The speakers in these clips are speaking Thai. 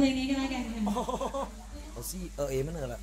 เพลงนี้ก็แล้วกันค่ะ เอาซี่เออเอมันเหนื่อยละ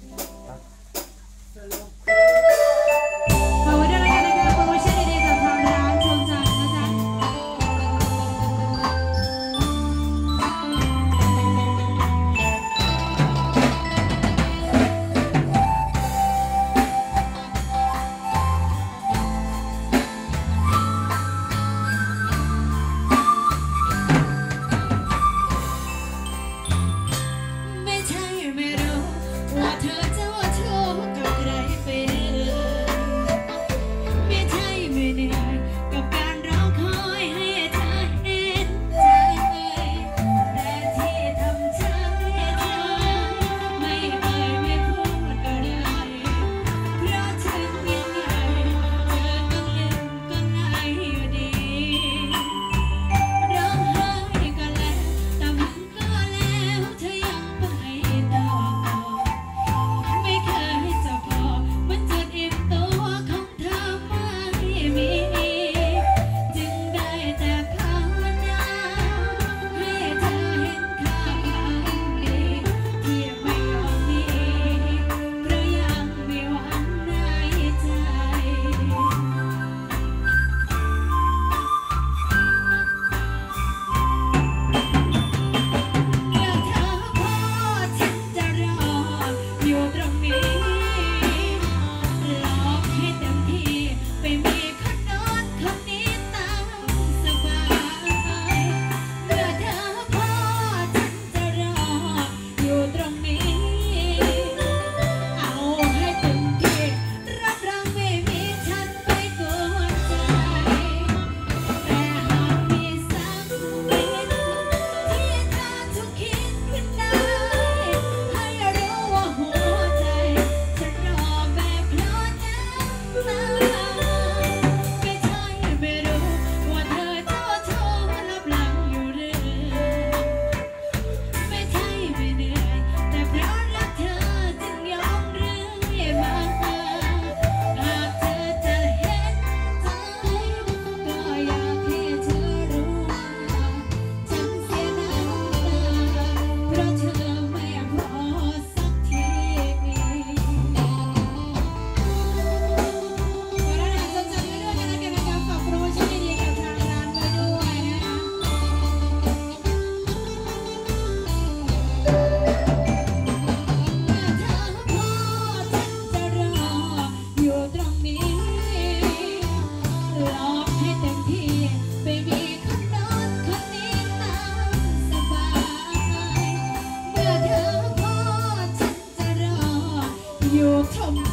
You're come